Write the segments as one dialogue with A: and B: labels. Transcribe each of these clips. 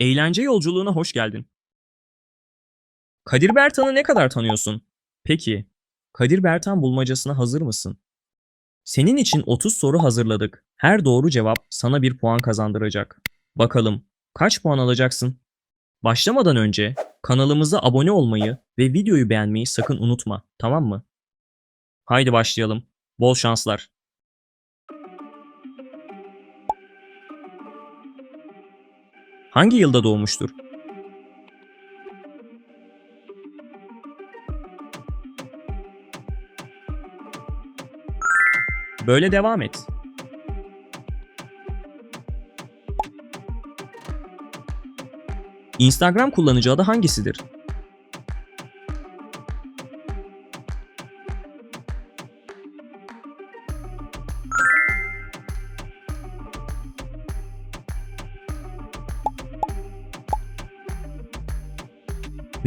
A: Eğlence yolculuğuna hoş geldin. Kadir Bertan'ı ne kadar tanıyorsun? Peki, Kadir Bertan bulmacasına hazır mısın? Senin için 30 soru hazırladık. Her doğru cevap sana bir puan kazandıracak. Bakalım kaç puan alacaksın? Başlamadan önce kanalımıza abone olmayı ve videoyu beğenmeyi sakın unutma, tamam mı? Haydi başlayalım. Bol şanslar. Hangi yılda doğmuştur? Böyle devam et. Instagram kullanıcı adı hangisidir?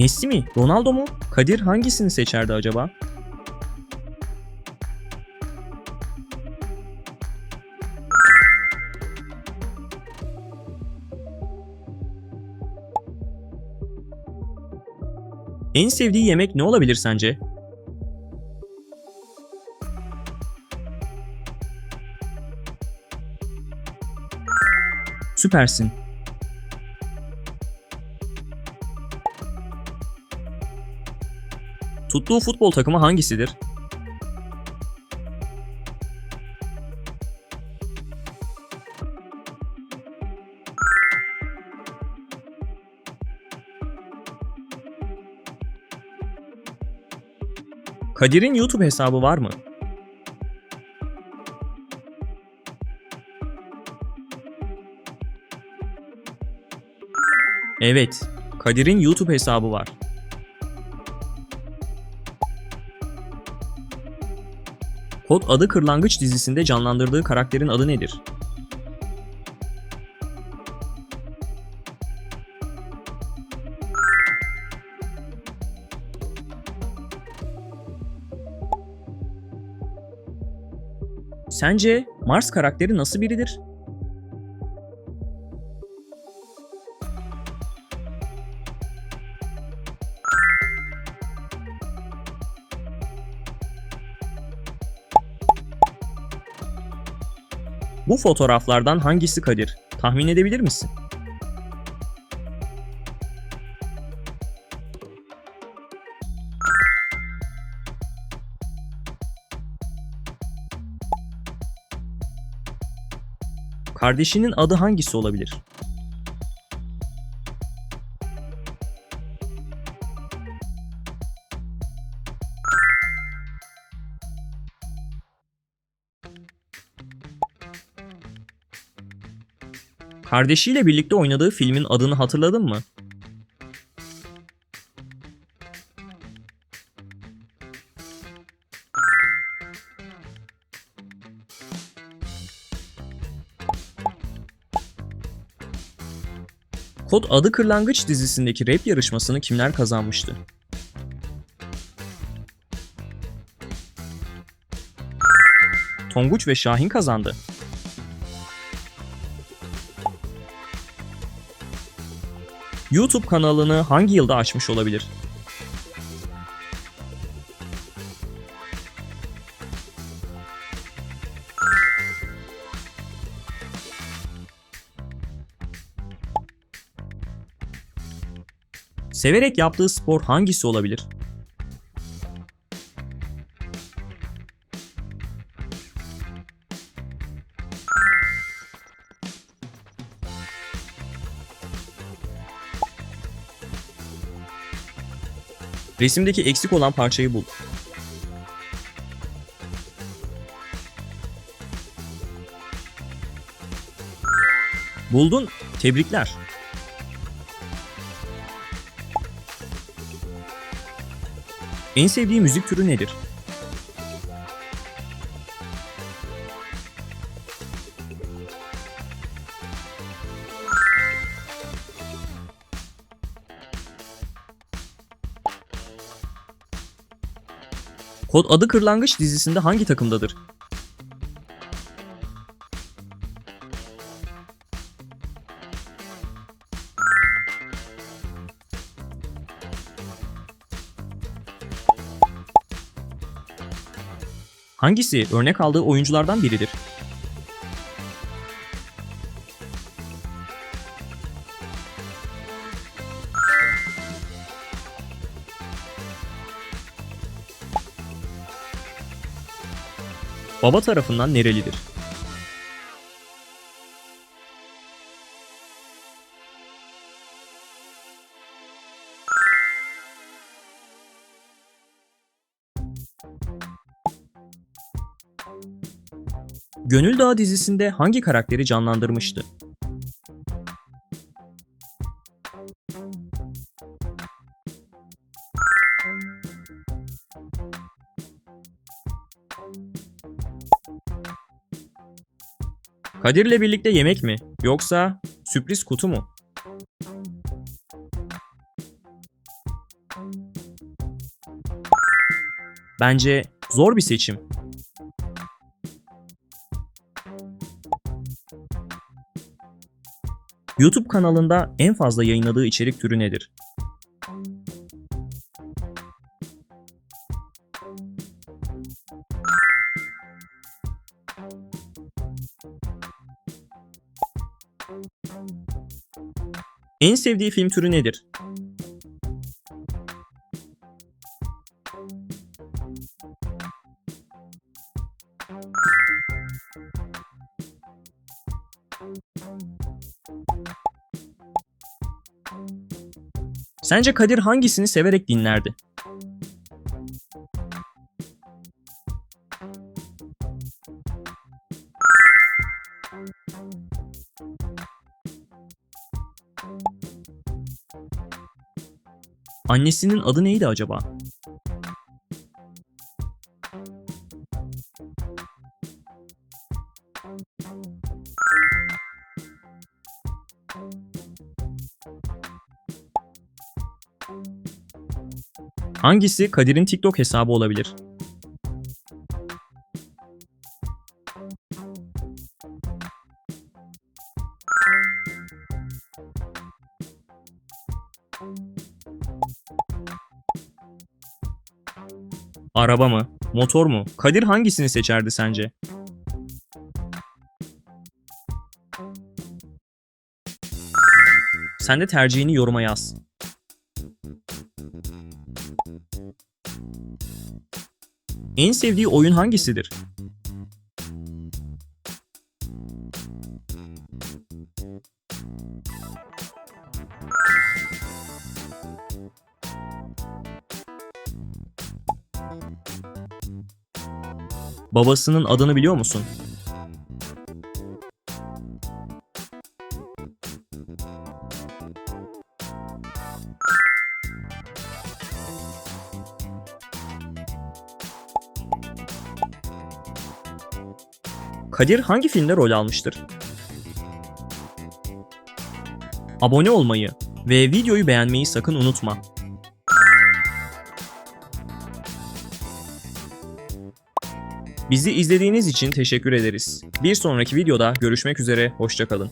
A: Messi mi? Ronaldo mu? Kadir hangisini seçerdi acaba? En sevdiği yemek ne olabilir sence? Süpersin. Tuttuğu futbol takımı hangisidir? Kadir'in YouTube hesabı var mı? Evet, Kadir'in YouTube hesabı var. Kod Adı Kırlangıç dizisinde canlandırdığı karakterin adı nedir? Sence Mars karakteri nasıl biridir? Bu fotoğraflardan hangisi Kadir? Tahmin edebilir misin? Kardeşinin adı hangisi olabilir? Kardeşiyle birlikte oynadığı filmin adını hatırladın mı? Kod Adı Kırlangıç dizisindeki rap yarışmasını kimler kazanmıştı? Tonguç ve Şahin kazandı. YouTube kanalını hangi yılda açmış olabilir? Severek yaptığı spor hangisi olabilir? Resimdeki eksik olan parçayı bul. Buldun. Tebrikler. En sevdiği müzik türü nedir? Kod adı Kırlangıç dizisinde hangi takımdadır? Hangisi örnek aldığı oyunculardan biridir? Baba tarafından nerelidir? Gönül Dağı dizisinde hangi karakteri canlandırmıştı? Kadir'le birlikte yemek mi? Yoksa sürpriz kutu mu? Bence zor bir seçim. YouTube kanalında en fazla yayınladığı içerik türü nedir? En sevdiği film türü nedir? Sence Kadir hangisini severek dinlerdi? Annesinin adı neydi acaba? Hangisi Kadir'in TikTok hesabı olabilir? Araba mı? Motor mu? Kadir hangisini seçerdi sence? Sen de tercihini yoruma yaz. En sevdiği oyun hangisidir? Babasının adını biliyor musun? Kadir hangi filmde rol almıştır? Abone olmayı ve videoyu beğenmeyi sakın unutma. Bizi izlediğiniz için teşekkür ederiz. Bir sonraki videoda görüşmek üzere, hoşçakalın.